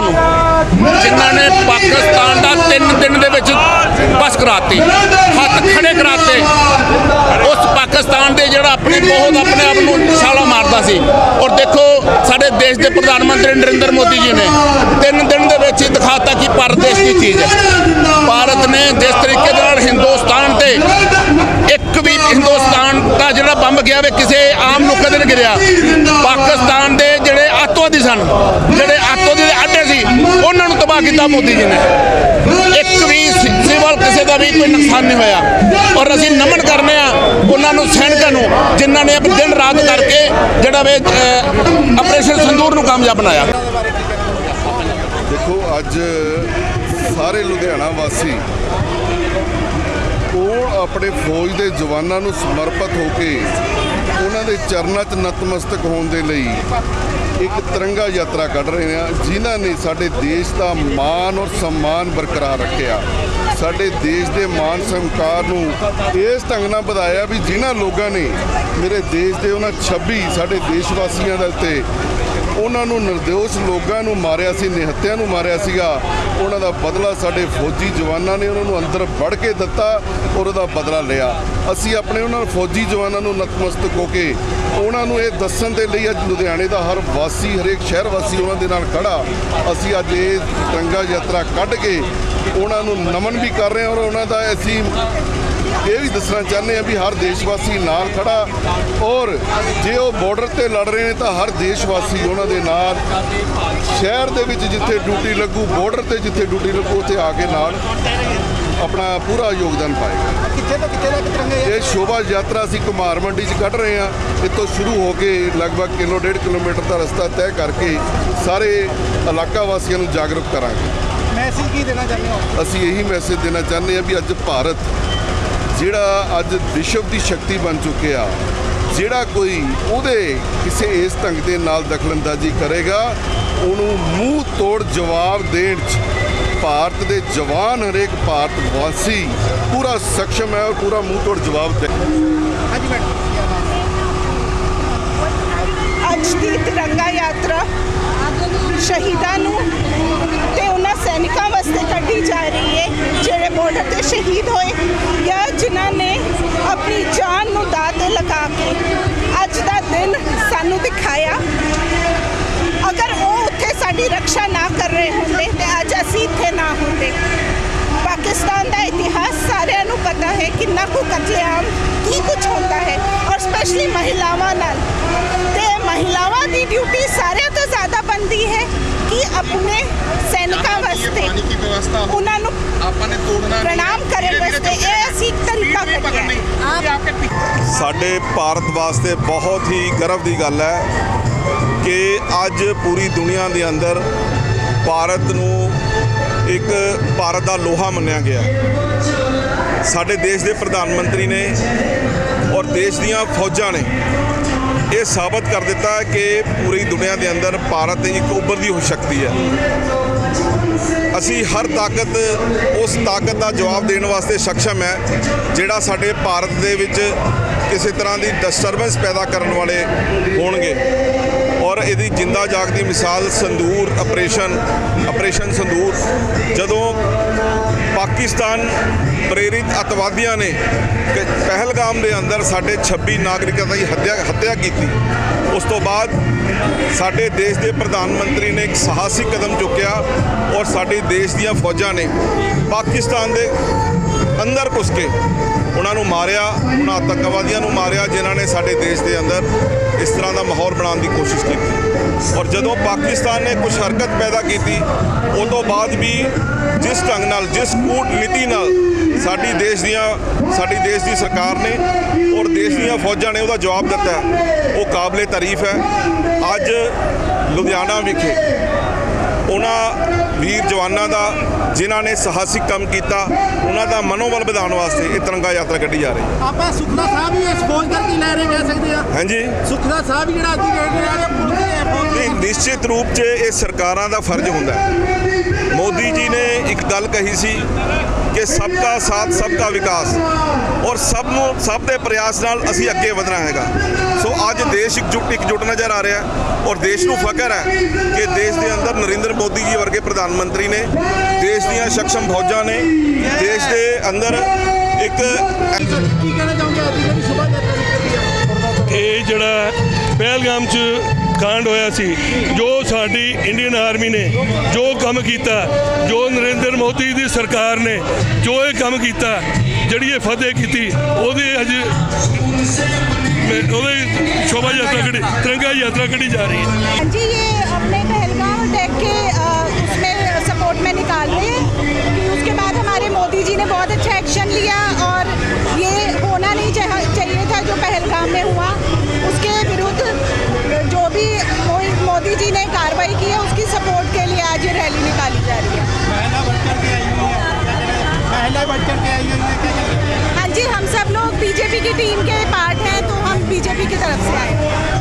ਲੋਕਾਂ ਨੂੰ ਜਿਨ੍ਹਾਂ ਨੇ ਪਾਕਿਸਤਾਨ ਦਾ 3 ਦਿਨ ਦੇ ਵਿੱਚ ਬਸ ਕਰਾਤੀ, ਹੱਥ ਖੜੇ ਕਰਾਤੇ। ਉਸ ਪਾਕਿਸਤਾਨ ਦੇ ਜਿਹੜਾ ਆਪਣੇ ਬਹੁਤ ਆਪਣੇ ਆਪ ਨੂੰ ਛਾਲਾ ਮਾਰਦਾ ਸੀ। ਔਰ ਦੇਖੋ, ਸਾਡੇ ਦੇਸ਼ ਦੇ ਪ੍ਰਧਾਨ ਮੰਤਰੀ ਨਰਿੰਦਰ ਮੋਦੀ ਜੀ ਨੇ ਤਿੰਨ ਦਿਨ ਦੇ ਵਿੱਚ ਹੀ ਦਿਖਾਤਾ ਕਿ ਭਾਰਤ ਦੇਸ਼ ਦੀ ਚੀਜ਼ ਹੈ। ਭਾਰਤ ਨੇ ਜਿਸ ਤਰੀਕੇ ਦੇ ਨਾਲ ਹਿੰਦੁਸਤਾਨ ਤੇ ਇੱਕ ਵੀ ਹਿੰਦੁਸਤਾਨ ਦਾ ਜਿਹੜਾ ਬੰਬ ਗਿਆ ਵੇ, ਕਿਸੇ ਆਮ ਲੋਕਾਂ ਦੇ ਨਹੀਂ ਗਿਰਿਆ। ਪਾਕਿਸਤਾਨ ਦੇ ਜਿਹੜੇ ਅੱਤਵਾਦੀ ਸਨ, ਜਿਹੜੇ ਅੱਤਵਾਦੀ ਉਹਨਾਂ ਨੂੰ ਤਬਾਹ ਕੀਤਾ ਮੋਦੀ ਜੀ ਨੇ। ਇੱਕ ਵੀ ਸਿਵਲ ਕਿਸੇ ਦਾ ਵੀ ਕੋਈ ਨੁਕਸਾਨ ਨਹੀਂ ਹੋਇਆ। ਔਰ ਅਸੀਂ ਨਮਨ ਕਰਨੇ ਆ ਉਹਨਾਂ ਨੂੰ, ਸੈਨਿਕਾਂ ਨੂੰ, ਜਿਨ੍ਹਾਂ ਨੇ ਆਪਣੇ ਦਿਨ ਰਾਤ ਕਰਕੇ ਜਿਹੜਾ ਵੇ ਆਪਰੇਸ਼ਨ ਸੰਦੂਰ ਨੂੰ ਕਾਮਯਾਬ ਬਣਾਇਆ। ਦੇਖੋ, ਅੱਜ ਸਾਰੇ ਲੁਧਿਆਣਾ ਵਾਸੀ ਉਹ ਆਪਣੇ ਫੌਜ ਦੇ ਜਵਾਨਾਂ ਨੂੰ ਸਮਰਪਿਤ ਹੋ ਕੇ ਉਹਨਾਂ ਦੇ ਚਰਨਾਂ 'ਚ ਨਤਮਸਤਕ ਹੋਣ ਦੇ ਲਈ ਇੱਕ ਤਿਰੰਗਾ ਯਾਤਰਾ ਕੱਢ ਰਹੇ ਹਾਂ। ਜਿਨ੍ਹਾਂ ਨੇ ਸਾਡੇ ਦੇਸ਼ ਦਾ ਮਾਣ ਔਰ ਸਨਮਾਨ ਬਰਕਰਾਰ ਰੱਖਿਆ। ਸਾਡੇ ਦੇਸ਼ ਦੇ ਮਾਣ ਸੰਕਾਰ ਨੂੰ ਇਸ ਢੰਗ ਨਾਲ ਵਧਾਇਆ ਵੀ ਜਿਨ੍ਹਾਂ ਲੋਕਾਂ ਨੇ ਮੇਰੇ ਦੇਸ਼ ਦੇ ਉਹਨਾਂ 26 ਸਾਡੇ ਦੇਸ਼ ਵਾਸੀਆਂ ਦੇ ਉੱਤੇ ਉਹਨਾਂ ਨੂੰ ਨਿਰਦੋਸ਼ ਲੋਕਾਂ ਨੂੰ ਮਾਰਿਆ ਸੀ, ਨਿਹੱਤਿਆਂ ਨੂੰ ਮਾਰਿਆ ਸੀਗਾ। ਉਹਨਾਂ ਦਾ ਬਦਲਾ ਸਾਡੇ ਫੌਜੀ ਜਵਾਨਾਂ ਨੇ ਉਹਨਾਂ ਨੂੰ ਅੰਦਰ ਵੜ ਕੇ ਦਿੱਤਾ ਔਰ ਉਹਦਾ ਬਦਲਾ ਲਿਆ। ਅਸੀਂ ਆਪਣੇ ਉਹਨਾਂ ਫੌਜੀ ਜਵਾਨਾਂ ਨੂੰ ਨਤਮਸਤਕ ਹੋ ਕੇ ਉਹਨਾਂ ਨੂੰ ਇਹ ਦੱਸਣ ਦੇ ਲਈ ਅੱਜ ਲੁਧਿਆਣੇ ਦਾ ਹਰ ਵਾਸੀ, ਹਰੇਕ ਸ਼ਹਿਰ ਵਾਸੀ ਉਹਨਾਂ ਦੇ ਨਾਲ ਖੜਾ। ਅਸੀਂ ਅੱਜ ਇਹ ਤਿਰੰਗਾ ਯਾਤਰਾ ਕੱਢ ਕੇ ਉਹਨਾਂ ਨੂੰ ਨਮਨ ਵੀ ਕਰ ਰਹੇ ਹਾਂ ਔਰ ਉਹਨਾਂ ਦਾ ਅਸੀਂ ਇਹ ਵੀ ਦੱਸਣਾ ਚਾਹੁੰਦੇ ਆ ਵੀ ਹਰ ਦੇਸ਼ ਵਾਸੀ ਨਾਲ ਖੜਾ ਔਰ ਜੇ ਉਹ ਬਾਰਡਰ ਤੇ ਲੜ ਰਹੇ ਨੇ ਤਾਂ ਹਰ ਦੇਸ਼ ਵਾਸੀ ਉਹਨਾਂ ਦੇ ਨਾਲ ਸ਼ਹਿਰ ਦੇ ਵਿੱਚ ਜਿੱਥੇ ਡਿਊਟੀ ਲੱਗੂ ਬਾਰਡਰ ਤੇ ਜਿੱਥੇ ਡਿਊਟੀ ਲੱਗੂ ਉੱਥੇ ਆ ਕੇ ਨਾਲ ਆਪਣਾ ਪੂਰਾ ਯੋਗਦਾਨ ਪਾਏਗਾ। ਕਿੱਥੇ ਤੋਂ ਕਿੱਥੇ ਤੱਕ ਤਿਰੰਗੇ ਇਹ ਸ਼ੋਭਾ ਯਾਤਰਾ ਅਸੀਂ ਕੁਮਾਰ ਮੰਡੀ 'ਚ ਕੱਢ ਰਹੇ ਹਾਂ। ਇੱਥੋਂ ਸ਼ੁਰੂ ਹੋ ਕੇ ਲਗਭਗ ਕਿਲੋ ਡੇਢ ਕਿਲੋਮੀਟਰ ਦਾ ਰਸਤਾ ਤੈਅ ਕਰਕੇ ਸਾਰੇ ਇਲਾਕਾ ਵਾਸੀਆਂ ਨੂੰ ਜਾਗਰੂਕ ਕਰਾਂਗੇ। ਮੈਸੇਜ ਕੀ ਦੇਣਾ ਚਾਹੁੰਦੇ ਹੋ? ਅਸੀਂ ਇਹੀ ਮੈਸੇਜ ਦੇਣਾ ਚਾਹੁੰਦੇ ਹਾਂ ਵੀ ਅੱਜ ਭਾਰਤ ਜਿਹੜਾ ਅੱਜ ਵਿਸ਼ਵ ਦੀ ਸ਼ਕਤੀ ਬਣ ਚੁੱਕਿਆ ਜਿਹੜਾ ਕੋਈ ਉਹਦੇ ਕਿਸੇ ਇਸ ਢੰਗ ਦੇ ਨਾਲ ਦਖਲਅੰਦਾਜ਼ੀ ਕਰੇਗਾ ਉਹਨੂੰ ਮੂੰਹ ਤੋੜ ਜਵਾਬ ਦੇਣ 'ਚ ਭਾਰਤ ਦੇ ਜਵਾਨ ਹਰੇਕ ਭਾਰਤ ਵਾਸੀ ਪੂਰਾ ਸક્ષਮ ਹੈ ਔਰ ਪੂਰਾ ਮੂੰਹ ਤੋੜ ਜਵਾਬ ਦੇ ਹਾਂਜੀ ਮੈਡਮ ਅੱਜ ਦੀ ਤਿਰੰਗਾ ਯਾਤਰਾ ਸ਼ਹੀਦਾਂ ਨੂੰ ਅੱਜ ਦਾ ਦਿਨ ਸਾਨੂੰ ਦਿਖਾਇਆ ਅਗਰ ਉਹ ਉੱਥੇ ਸਾਡੀ ਰੱਖਿਆ ਨਾ ਕਰ ਰਹੇ ਹੁੰਦੇ ਤੇ ਅੱਜ ਅਸੀਂ ਇੱਥੇ ਨਾ ਹੁੰਦੇ ਪਾਕਿਸਤਾਨ ਦਾ ਇਤਿਹਾਸ ਸਾਰਿਆਂ ਨੂੰ ਪਤਾ ਹੈ ਕਿੰਨਾ ਕੁ ਕਤਲੇਆਮ ਕੀ ਕੁਝ ਹੁੰਦਾ ਹੈ ਔਰ ਸਪੈਸ਼ਲੀ ਮਹਿਲਾਵਾਂ ਨਾਲ ਤੇ ਮਹਿਲਾਵਾਂ ਦੀ ਡਿਊਟੀ ਸਾਰਿਆਂ ਤੋਂ ਜ਼ਿਆਦਾ ਬਣਦੀ ਹੈ ਕਿ ਆਪਣੇ ਸੈਨਿਕਾਂ ਵਾਸਤੇ ਉਹਨਾਂ ਨੂੰ ਆਪਾਂ ਨੇ ਤੋੜਨਾ ਪ੍ਰਣਾਮ ਕਰਨ ਵਾਸਤੇ ਇਹ ਸਾਡੇ ਭਾਰਤ ਵਾਸਤੇ ਬਹੁਤ ਹੀ ਗਰਵ ਦੀ ਗੱਲ ਹੈ ਕਿ ਅੱਜ ਪੂਰੀ ਦੁਨੀਆ ਦੇ ਅੰਦਰ ਭਾਰਤ ਨੂੰ ਇੱਕ ਭਾਰਤ ਦਾ ਲੋਹਾ ਮੰਨਿਆ ਗਿਆ। ਸਾਡੇ ਦੇਸ਼ ਦੇ ਪ੍ਰਧਾਨ ਮੰਤਰੀ ਨੇ ਔਰ ਦੇਸ਼ ਦੀਆਂ ਫੌਜਾਂ ਨੇ ਇਹ ਸਾਬਤ ਕਰ ਦਿੱਤਾ ਕਿ ਪੂਰੀ ਦੁਨੀਆ ਦੇ ਅੰਦਰ ਭਾਰਤ ਇੱਕ ਉੱਭਰਦੀ ਹੋ ਸ਼ਕਤੀ ਹੈ। ਅਸੀਂ ਹਰ ਤਾਕਤ, ਉਸ ਤਾਕਤ ਦਾ ਜਵਾਬ ਦੇਣ ਵਾਸਤੇ ਸક્ષਮ ਹੈ, ਜਿਹੜਾ ਸਾਡੇ ਭਾਰਤ ਦੇ ਵਿੱਚ ਕਿਸੇ ਤਰ੍ਹਾਂ ਦੀ ਡਿਸਟਰਬੈਂਸ ਪੈਦਾ ਕਰਨ ਵਾਲੇ ਹੋਣਗੇ। ਔਰ ਇਹਦੀ ਜਿੰਦਾ ਜਾਗਦੀ ਮਿਸਾਲ, ਸੰਦੂਰ ਆਪਰੇਸ਼ਨ ਆਪਰੇਸ਼ਨ ਸੰਦੂਰ, ਜਦੋਂ ਪਾਕਿਸਤਾਨ ਪ੍ਰੇਰਿਤ ਅਤਵਾਦੀਆਂ ਨੇ ਪਹਿਲਗਾਮ ਦੇ ਅੰਦਰ ਸਾਡੇ 26 ਨਾਗਰਿਕਾਂ ਦੀ ਹੱਤਿਆ ਹੱਤਿਆ ਕੀਤੀ। ਉਸ ਤੋਂ ਬਾਅਦ ਸਾਡੇ ਦੇਸ਼ ਦੇ ਪ੍ਰਧਾਨ ਮੰਤਰੀ ਨੇ ਇੱਕ ਸਾਹਸੀ ਕਦਮ ਚੁੱਕਿਆ ਔਰ ਸਾਡੇ ਦੇਸ਼ ਦੀਆਂ ਫੌਜਾਂ ਨੇ ਪਾਕਿਸਤਾਨ ਦੇ ਅੰਦਰ ਘੁਸ ਕੇ ਉਹਨਾਂ ਨੂੰ ਮਾਰਿਆ, ਉਹਨਾਂ ਆਤੰਕਵਾਦੀਆਂ ਨੂੰ ਮਾਰਿਆ, ਜਿਨ੍ਹਾਂ ਨੇ ਸਾਡੇ ਦੇਸ਼ ਦੇ ਅੰਦਰ ਇਸ ਤਰ੍ਹਾਂ ਦਾ ਮਾਹੌਲ ਬਣਾਉਣ ਦੀ ਕੋਸ਼ਿਸ਼ ਕੀਤੀ। ਔਰ ਜਦੋਂ ਪਾਕਿਸਤਾਨ ਨੇ ਕੁਝ ਹਰਕਤ ਪੈਦਾ ਕੀਤੀ ਉਹ ਤੋਂ ਬਾਅਦ ਵੀ ਜਿਸ ਢੰਗ ਨਾਲ, ਜਿਸ ਕੂਟਨੀਤੀ ਨਾਲ ਸਾਡੀ ਦੇਸ਼ ਦੀਆਂ, ਸਾਡੀ ਦੇਸ਼ ਦੀ ਸਰਕਾਰ ਨੇ ਔਰ ਦੇਸ਼ ਦੀਆਂ ਫੌਜਾਂ ਨੇ ਉਹਦਾ ਜਵਾਬ ਦਿੱਤਾ, ਉਹ ਕਾਬਲੇ ਤਾਰੀਫ ਹੈ। ਅੱਜ ਲੁਧਿਆਣਾ ਵਿਖੇ ਉਹਨਾਂ ਵੀਰ ਜਵਾਨਾਂ ਦਾ ਜਿਨ੍ਹਾਂ ਨੇ ਸਾਹਸਿਕ ਕੰਮ ਕੀਤਾ ਉਹਨਾਂ ਦਾ ਮਨੋਬਲ ਵਧਾਉਣ ਵਾਸਤੇ ਇਹ ਤਿਰੰਗਾ ਯਾਤਰਾ ਕੱਢੀ ਜਾ ਰਹੀ ਹੈ। ਆਪਾਂ ਸੁਖਨਾ ਸਾਹਿਬ ਵੀ ਐਕਸਪੋਜ਼ ਕਰਕੇ ਲੈ ਰਹੇ ਕਹਿ ਸਕਦੇ ਆ। ਹਾਂਜੀ। ਸੁਖਨਾ ਸਾਹਿਬ ਜਿਹੜਾ ਅੱਜ ਦੇ ਰਹੇ ਆ ਪੁਲਿਸ ਫੌਜ ਨਹੀਂ ਨਿਸ਼ਚਿਤ ਰੂਪ 'ਚ ਇਹ ਸਰਕਾਰਾਂ ਦਾ ਫਰਜ਼ ਹੁੰਦਾ ਹੈ। ਮੋਦੀ ਜੀ ਨੇ ਇੱਕ ਗੱਲ ਕਹੀ ਸੀ ਕਿ ਸਭ ਦਾ ਸਾਥ ਸਭ ਦਾ ਵਿਕਾਸ। ਔਰ ਸਭ ਨੂੰ ਸਭ ਦੇ ਪ੍ਰਯਾਸ ਨਾਲ ਅਸੀਂ ਅੱਗੇ ਵਧਣਾ ਹੈਗਾ। ਸੋ ਅੱਜ ਦੇਸ਼ ਇਕਜੁੱਟ ਇਕਜੁੱਟ ਨਜ਼ਰ ਆ ਰਿਹਾ ਔਰ ਦੇਸ਼ ਨੂੰ ਫਖਰ ਹੈ ਕਿ ਦੇਸ਼ ਦੇ ਅੰਦਰ ਮੋਦੀ ਜੀ ਵਰਗੇ ਪ੍ਰਧਾਨ ਮੰਤਰੀ ਨੇ ਦੇਸ਼ ਦੀਆਂ ਸਖਸ਼ਮ ਫੌਜਾਂ ਨੇ ਦੇਸ਼ ਦੇ ਅੰਦਰ ਇੱਕ ਇਹ ਜਿਹੜਾ ਪਹਿਲਗਾਮ 'ਚ ਕਾਂਡ ਹੋਇਆ ਸੀ ਜੋ ਸਾਡੀ ਇੰਡੀਅਨ ਆਰਮੀ ਨੇ ਜੋ ਕੰਮ ਕੀਤਾ ਜੋ ਨਰਿੰਦਰ ਮੋਦੀ ਦੀ ਸਰਕਾਰ ਨੇ ਜੋ ਇਹ ਕੰਮ ਕੀਤਾ ਜਿਹੜੀ ਇਹ ਫਤਿਹ ਕੀਤੀ ਉਹਦੇ ਅੱਜ ਉਹਦੇ ਸ਼ੋਭਾ ਯਾਤਰਾ ਕੱਢੀ ਤਿਰੰਗਾ ਯਾਤਰਾ ਕੱਢੀ ਜਾ ਰਹੀ ਹੈ। ਜੀ ਇਹ ਆਪਣੇ ਪਹਿਲਗਾਮ ਅਟੈਕ ਕੇ निकाल रहे हैं उसके बाद हमारे मोदी जी ने बहुत अच्छा एक्शन लिया और ये होना नहीं चाहिए था जो पहलगाम में हुआ। उसके विरुद्ध जो भी मोदी जी ने कार्रवाई की है उसकी सपोर्ट के लिए आज ये रैली निकाली जा रही है। है। है। हाँ? जी हम सब लोग बीजेपी की टीम के पार्ट हैं तो हम बीजेपी की तरफ़ से आए।